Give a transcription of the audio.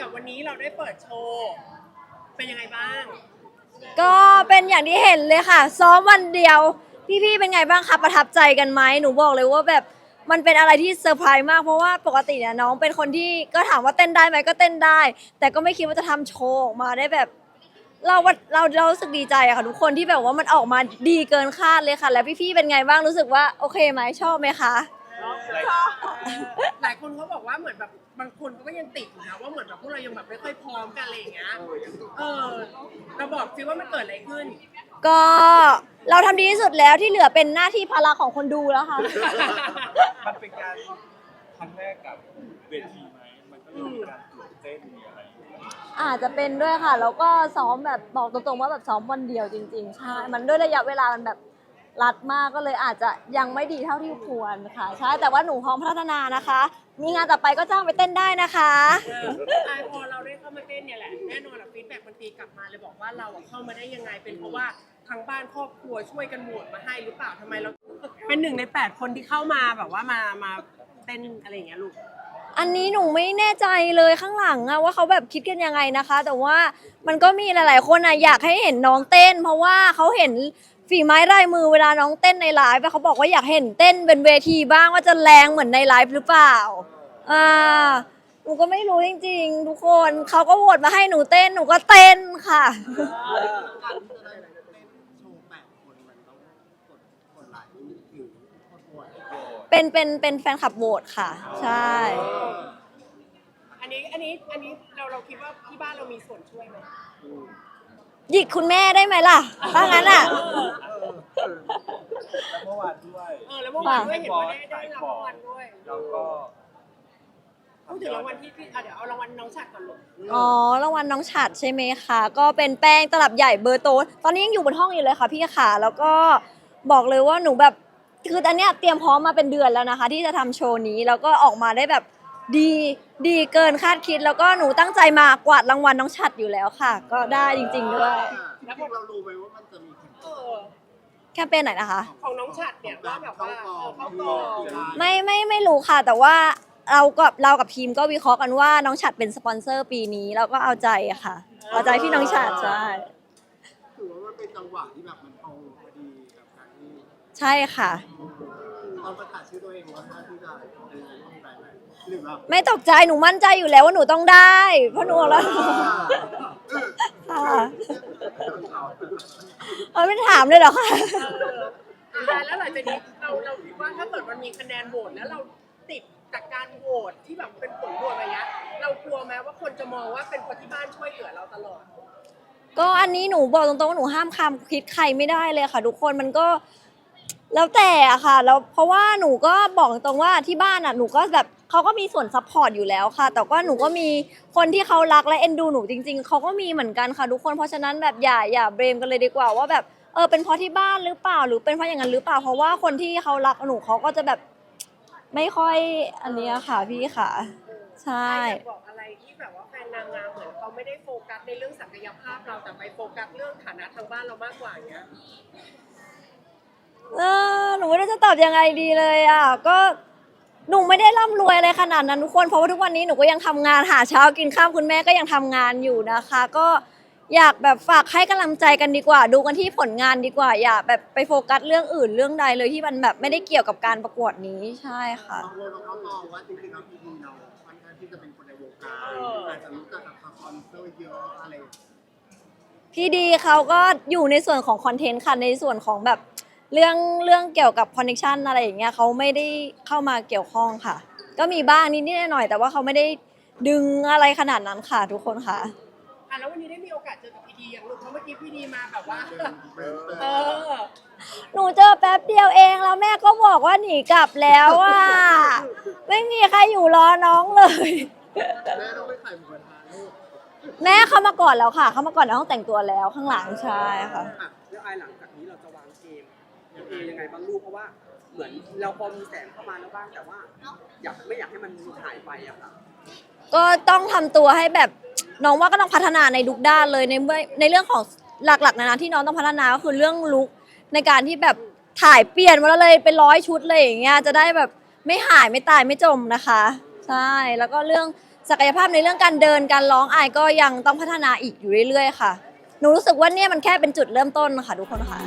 กับวันนี้เราได้เปิดโชว์ เป็นยังไงบ้าง ก็เป็นอย่างที่เห็นเลยค่ะ ซ้อมวันเดียว พี่ๆเป็นไงบ้างคะประทับใจกันไหมหนูบอกเลยว่าแบบมันเป็นอะไรที่เซอร์ไพรส์มากเพราะว่าปกติเนี่ยน้องเป็นคนที่ก็ถามว่าเต้นได้ไหมก็เต้นได้ แต่ก็ไม่คิดว่าจะทำโชว์ออกมาได้แบบ เราว่าเราเรารู้สึกดีใจอะค่ะทุกคนที่แบบว่ามันออกมาดีเกินคาดเลยค่ะ แล้วพี่ๆเป็นไงบ้างรู้สึกว่าโอเคไหมชอบไหมคะ หลาย คนเขาบอกว่าเหมือนแบบบางคนเขาก็ยังติดอยู่นะว่าเหมือนแบบพวกเรายังแบบไม่ค่อยพร้อมกันอะไรอย่างเงี้ย เออเราบอกซิว่ามันเกิดอะไรขึ้น ก็เราทำดีที่สุดแล้วที่เหลือเป็นหน้าที่ภาระของคนดูแล้วค่ะ มันเป็นการครั้งแรกกับเวทีไหม มันก็เลยมีการตื่นเต้นมีอะไรอาจจะเป็นด้วยค่ะ แล้วก็ซ้อมแบบบอกตรงๆว่าแบบซ้อมวันเดียวจริงๆ ใช่ มันด้วยระยะเวลามันแบบ รัดมากก็เลยอาจจะยังไม่ดีเท่าที่ควรค่ะใช่แต่ว่าหนูพร้อมพัฒนานะคะ มีงานต่อไปก็จ้างไปเต้นได้นะคะ เออตายพอเราได้เข้ามาเต้นเนี่ยแหละแน่นอนแหละฟีดแบ็กมันตีกลับมาเลยบอกว่าเราอะเข้ามาได้ยังไงเป็นเพราะว่าทางบ้านครอบครัวช่วยกันโหวตมาให้หรือเปล่าทำไมเราเป็นหนึ่งในแปดคนที่เข้ามาแบบว่ามามาเต้นอะไรอย่างเงี้ยลูก อันนี้หนูไม่แน่ใจเลยข้างหลังอะว่าเขาแบบคิดกันยังไงนะคะ แต่ว่ามันก็มีหลาย ๆ คนอะอยากให้เห็นน้องเต้น เพราะว่าเขาเห็น ฝีไม้ลายมือเวลาน้องเต้นในไลฟ์อะเขาบอกว่าอยากเห็นเต้นเป็นเวทีบ้างว่าจะแรงเหมือนในไลฟ์หรือเปล่าอ่าหนูก็ไม่รู้จริง ๆ ทุกคนเขาก็โหวตมาให้หนูเต้นหนูก็เต้นค่ะการที่จะได้เล่นโชว์แปดคนมันต้องกดกดไลค์หรือกดโหวตเป็นเป็นเป็นแฟนคลับโหวตค่ะ ใช่ อันนี้อันนี้อันนี้เราเราคิดว่าที่บ้านเรามีส่วนช่วยไหม หยิกคุณแม่ได้ไหมล่ะ ถ้างั้นอะแล้วเมื่อวานด้วยเออแล้วเมื่อวานด้วยเห็นว่าได้ได้รางวัลด้วยเราก็พูดถึงรางวัลที่พี่อะเดี๋ยวเอารางวัลน้องฉัดก่อนลูกอ๋อ รางวัลน้องฉัดใช่ไหมคะ ก็เป็นแป้งตลับใหญ่เบอร์โตตอนนี้ยังอยู่บนห้องอยู่เลยค่ะพี่ค่ะแล้วก็บอกเลยว่าหนูแบบ คืออันเนี้ยเตรียมพร้อมมาเป็นเดือนแล้วนะคะ ที่จะทำโชว์นี้ แล้วก็ออกมาได้แบบ ดีดีเกินคาดคิดแล้วก็หนูตั้งใจมากวาดรางวัลน้องฉัดอยู่แล้วค่ะ ก็ได้จริง ๆ ด้วยแล้วพวกเรารู้ไหมว่ามันจะมีแข่งเออแค่เป็นไหนนะคะ ของน้องฉัดเนี่ยว่าแบบว่าเออเข้ากองไม่ไม่ไม่รู้ค่ะ แต่ว่าเรากับเรากับทีมก็วิเคราะห์กันว่าน้องฉัดเป็นสปอนเซอร์ปีนี้เราก็เอาใจอะค่ะ เอาใจพี่น้องฉัดใช่ถือว่ามันเป็นจังหวะที่แบบมันตรงพอดีกับการที่ใช่ค่ะตอนประกาศชื่อตัวเองว่าหน้าที่ได้เออต้องได้ ไหมหรือแบบไม่ตกใจหนูมั่นใจอยู่แล้วว่าหนูต้องได้ เพราะหนูบอกแล้วค่ะเอาไม่ถามเลยเหรอคะเอออะแล้วหลังจากนี้เราเราคิดว่าถ้าเกิดมันมีคะแนนโหวตแล้วเราติดจากการโหวตที่แบบเป็นผลโหวตอะไรเงี้ยเรากลัวไหมว่าคนจะมองว่าเป็นคนที่บ้านช่วยเหลือเราตลอด ก็อันนี้หนูบอกตรงๆว่าหนูห้ามคำคิดใครไม่ได้เลยค่ะทุกคนมันก็แล้วแต่อะค่ะแล้วเพราะว่าหนูก็บอกตรงว่าที่บ้านอะหนูก็แบบ เขาก็มีส่วนซัพพอร์ตอยู่แล้วค่ะ แต่ก็หนูก็มีคนที่เขารักและเอ็นดูหนูจริง ๆ เขาก็มีเหมือนกันค่ะทุกคน เพราะฉะนั้นแบบอย่าอย่าเบรมกันเลยดีกว่าว่าแบบเออเป็นเพราะที่บ้านหรือเปล่าหรือเป็นเพราะอย่างนั้นหรือเปล่า เพราะว่าคนที่เขารักหนูเขาก็จะแบบไม่ค่อยอันเนี้ยค่ะพี่ค่ะ ใช่ อยากบอกอะไรที่แบบว่าแฟนนางงามเหมือนเขาไม่ได้โฟกัสในเรื่องศักยภาพเราแต่ไปโฟกัสเรื่องฐานะทางบ้านเรามากกว่าอย่างเงี้ย เออหนูไม่รู้จะตอบยังไงดีเลยอะก็ หนูไม่ได้ร่ำรวยอะไรขนาดนั้นทุกคนเพราะว่าทุกวันนี้หนูก็ยังทำงานหาเช้ากินข้ามคุณแม่ก็ยังทำงานอยู่นะคะ ก็อยากแบบฝากให้กำลังใจกันดีกว่า ดูกันที่ผลงานดีกว่า อย่าแบบไปโฟกัสเรื่องอื่นเรื่องใดเลยที่มันแบบไม่ได้เกี่ยวกับการประกวดนี้ใช่ค่ะ บางคนเขามองว่าจริงๆแล้วพี่ดีเราค่อนข้างที่จะเป็นคนในวงการอาจจะรู้จักกับสปอนเซอร์เยอะอะไร พี่ดีเขาก็อยู่ในส่วนของคอนเทนต์ค่ะในส่วนของแบบ เรื่องเรื่องเกี่ยวกับคอนเนคชันอะไรอย่างเงี้ยเขาไม่ได้เข้ามาเกี่ยวข้องค่ะ ก็มีบ้างนิดๆหน่อยๆแต่ว่าเขาไม่ได้ดึงอะไรขนาดนั้นค่ะทุกคนค่ะ อะแล้ววันนี้ได้มีโอกาสเจอกับพีดีอย่างลูกเพราะเมื่อกี้พีดีมาแบบว่าเออเออ หนูเจอแป๊บเดียวเองแล้วแม่ก็บอกว่าหนีกลับแล้วอะ ไม่มีใครอยู่รอน้องเลย แม่ต้องไปขายหมูกระทะลูกแม่เข้ามาก่อนแล้วค่ะ เข้ามาก่อนในห้องแต่งตัวแล้วข้างหลังใช่ค่ะ อะแล้วไอหลังจากนี้เราจะวางเกม ยังไงยังไงบ้างลูกเพราะว่าเหมือนเราพอมีแสงเข้ามาแล้วบ้างแต่ว่า อยากไม่อยากให้มันหายไปอะค่ะก็ต้องทำตัวให้แบบน้องว่าก็ต้องพัฒนาในทุกด้านเลยในเมื่อในเรื่องของหลักๆนะนะที่น้องต้องพัฒนาก็คือเรื่องลุกในการที่แบบถ่ายเปลี่ยนมาแล้วเลยเป็นร้อยชุดเลยอย่างเงี้ยจะได้แบบไม่หายไม่ตายไม่จมนะคะ ใช่แล้วก็เรื่องศักยภาพในเรื่องการเดินการร้องอายก็ยังต้องพัฒนาอีกอยู่เรื่อยๆ ค่ะหนูรู้สึกว่าเนี่ยมันแค่เป็นจุดเริ่มต้นค่ะทุกคนค่ะ